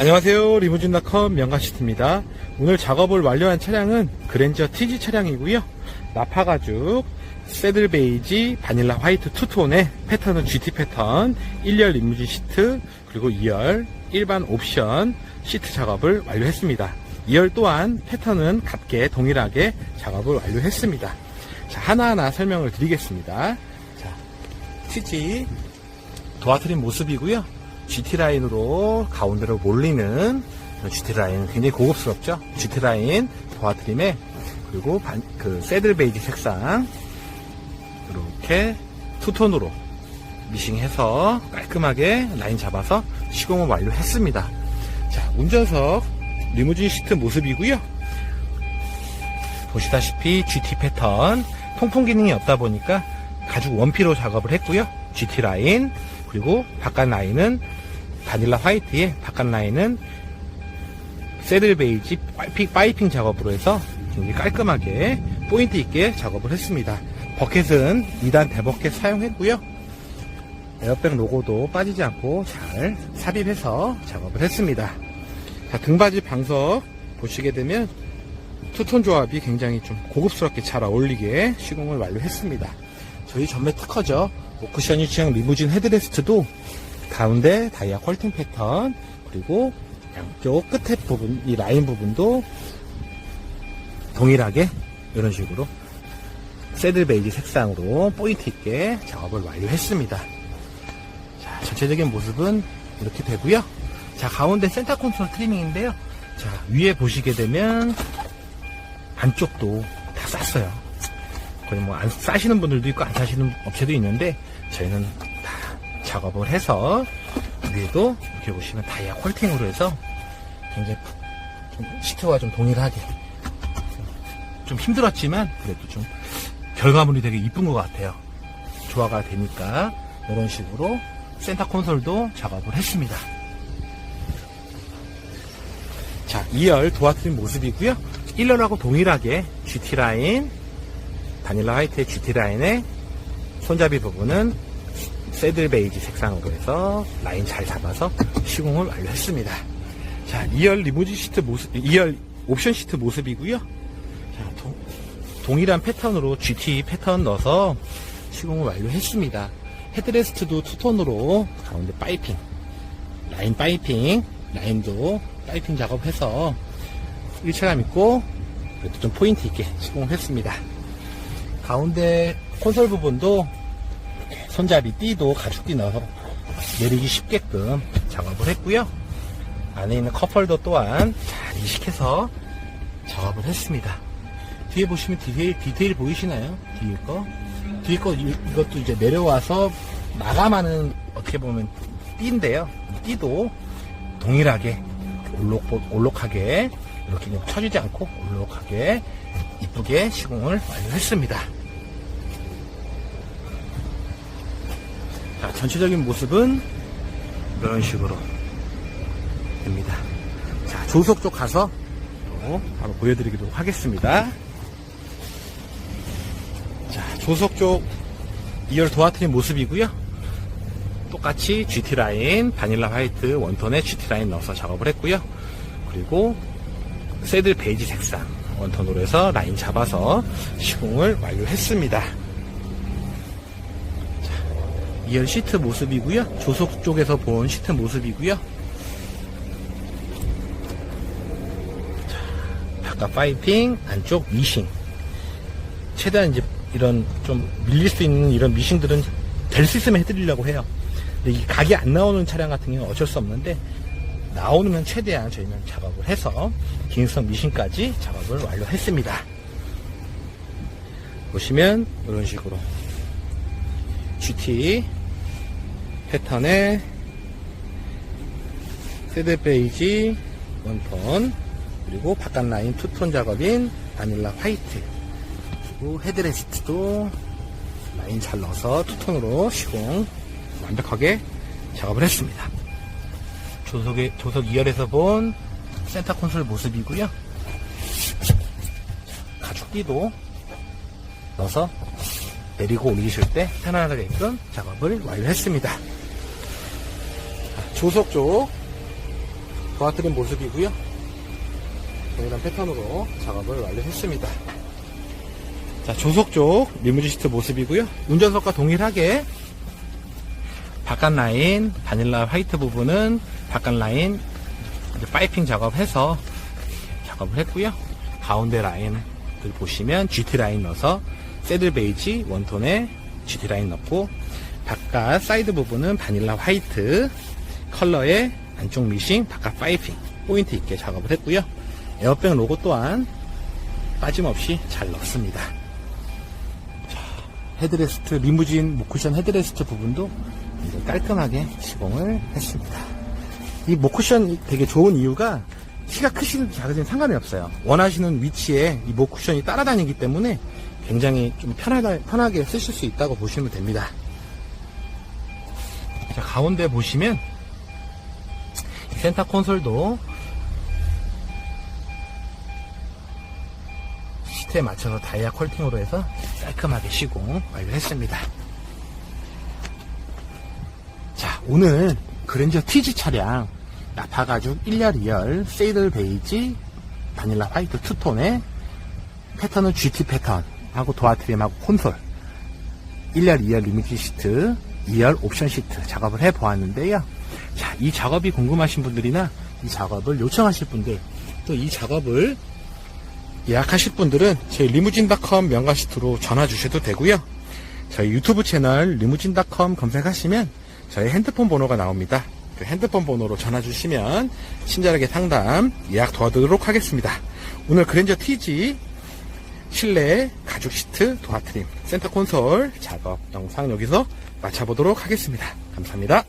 안녕하세요. 리무진닷컴 명가시트입니다. 오늘 작업을 완료한 차량은 그랜저 TG 차량이고요. 나파가죽, 새들 베이지, 바닐라 화이트 투톤의 패턴은 GT 패턴, 1열 리무진 시트, 그리고 2열 일반 옵션 시트 작업을 완료했습니다. 2열 또한 패턴은 같게 동일하게 작업을 완료했습니다. 자, 하나하나 설명을 드리겠습니다. 자, TG 도와드린 모습이고요. GT 라인으로 가운데로 몰리는 GT 라인 굉장히 고급스럽죠. GT 라인 도와드림에 그리고 반, 그 새들 베이지 색상 이렇게 투톤으로 미싱해서 깔끔하게 라인 잡아서 시공을 완료했습니다. 자 운전석 리무진 시트 모습이고요. 보시다시피 GT 패턴 통풍 기능이 없다 보니까 가죽 원피로 작업을 했고요. GT 라인 그리고 바깥 라인은 바닐라 화이트에 바깥 라인은 새들 베이지 파이핑 작업으로 해서 굉장히 깔끔하게 포인트 있게 작업을 했습니다. 버켓은 2단 대버켓 사용했고요. 에어백 로고도 빠지지 않고 잘 삽입해서 작업을 했습니다. 자, 등받이 방석 보시게 되면 투톤 조합이 굉장히 좀 고급스럽게 잘 어울리게 시공을 완료했습니다. 저희 전매 특허죠. 오크션 유치형 리무진 헤드레스트도 가운데 다이아 컬팅 패턴 그리고 양쪽 끝에 부분 이 라인 부분도 동일하게 이런 식으로 새들 베이지 색상으로 포인트 있게 작업을 완료했습니다. 자, 전체적인 모습은 이렇게 되고요. 자, 가운데 센터 콘솔 트리밍인데요. 자, 위에 보시게 되면 안쪽도 다 쌌어요. 거의 뭐 안 싸시는 분들도 있고 안 싸시는 업체도 있는데 저희는 다 작업을 해서 위에도 이렇게 보시면 다이아 콜팅으로 해서 굉장히 좀 시트와 좀 동일하게 좀 힘들었지만 그래도 좀 결과물이 되게 이쁜 것 같아요. 조화가 되니까 이런 식으로 센터 콘솔도 작업을 했습니다. 자, 2열 도와드린 모습이고요. 1열하고 동일하게 GT 라인, 바닐라 화이트의 GT 라인의 손잡이 부분은 새들 베이지 색상으로 해서 라인 잘 잡아서 시공을 완료했습니다. 자, 2열 리무진 시트 모습, 2열 옵션 시트 모습이고요. 자, 동, 동일한 패턴으로 GT 패턴 넣어서 시공을 완료했습니다. 헤드레스트도 투톤으로 가운데 파이핑, 라인 파이핑, 라인도 파이핑 작업해서 일체감 있고 그래도 좀 포인트 있게 시공을 했습니다. 가운데 콘솔 부분도 손잡이 띠도 가죽띠 넣어서 내리기 쉽게끔 작업을 했고요. 안에 있는 컵홀더 또한 잘 이식해서 작업을 했습니다. 뒤에 보시면 디테일, 디테일 보이시나요? 뒤에 거? 뒤에 거 이- 이것도 이제 내려와서 마감하는 어떻게 보면 띠인데요. 이 띠도 동일하게 올록, 올록하게 이렇게 그냥 쳐지지 않고 올록하게 이쁘게 시공을 완료했습니다. 자, 전체적인 모습은 이런 식으로 됩니다. 자, 조석 쪽 가서 또 바로 보여드리도록 하겠습니다. 자, 조석 쪽 2열 도와트린 모습이고요. 똑같이 GT 라인, 바닐라 화이트 원톤에 GT 라인 넣어서 작업을 했고요. 그리고 새들 베이지 색상 원톤으로 해서 라인 잡아서 시공을 완료했습니다. 2열 시트 모습이고요. 조속 쪽에서 본 시트 모습이고요. 자, 바깥 파이핑, 안쪽 미싱. 최대한 이제 이런 좀 밀릴 수 있는 이런 미싱들은 될 수 있으면 해드리려고 해요. 근데 이 각이 안 나오는 차량 같은 경우는 어쩔 수 없는데 나오면 최대한 저희는 작업을 해서 기능성 미싱까지 작업을 완료했습니다. 보시면 이런 식으로 GT 패턴의 세대 베이지 원톤 그리고 바깥 라인 투톤 작업인 바닐라 화이트 그리고 헤드레스트도 라인 잘 넣어서 투톤으로 시공 완벽하게 작업을 했습니다. 조석의, 조석 2열에서 본 센터 콘솔 모습이고요. 가죽띠도 넣어서 내리고 올리실 때 편안하게끔 작업을 완료했습니다. 자, 조석 쪽 도와드린 모습이고요. 동일한 패턴으로 작업을 완료했습니다. 자, 조속 쪽 리무진 시트 모습이고요. 운전석과 동일하게 바깥 라인 바닐라 화이트 부분은 바깥 라인 파이핑 작업해서 작업을 했고요. 가운데 라인을 보시면 GT 라인 넣어서 새들 베이지 원톤에 GT 라인 넣고 바깥 사이드 부분은 바닐라 화이트 컬러의 안쪽 미싱 바깥 파이핑 포인트 있게 작업을 했고요. 에어백 로고 또한 빠짐없이 잘 넣습니다. 자, 헤드레스트 리무진 모쿠션 헤드레스트 부분도 깔끔하게 시공을 했습니다. 이 모쿠션 되게 좋은 이유가 키가 크시든 작으든 상관이 없어요. 원하시는 위치에 이 모쿠션이 따라다니기 때문에 굉장히 좀 편하다, 편하게 쓰실 수 있다고 보시면 됩니다. 자, 가운데 보시면 센터 콘솔도 시트에 맞춰서 다이아 컬팅으로 해서 깔끔하게 시공 완료했습니다. 자, 오늘 그랜저 TG 차량 나파가죽 1열 2열 세이들 베이지 바닐라 화이트 투톤의 패턴은 GT 패턴 하고 도어 트림하고 콘솔 1열 2열 리미티 시트 2열 옵션 시트 작업을 해 보았는데요. 자, 이 작업이 궁금하신 분들이나 이 작업을 요청하실 분들 또 이 작업을 예약하실 분들은 저희 리무진닷컴 명가 시트로 전화 주셔도 되고요. 저희 유튜브 채널 리무진닷컴 검색하시면 저희 핸드폰 번호가 나옵니다. 그 핸드폰 번호로 전화 주시면 친절하게 상담 예약 도와드리도록 하겠습니다. 오늘 그랜저 TG 실내 가죽 시트 도화트림 센터 콘솔 작업 영상 여기서 마쳐보도록 하겠습니다. 감사합니다.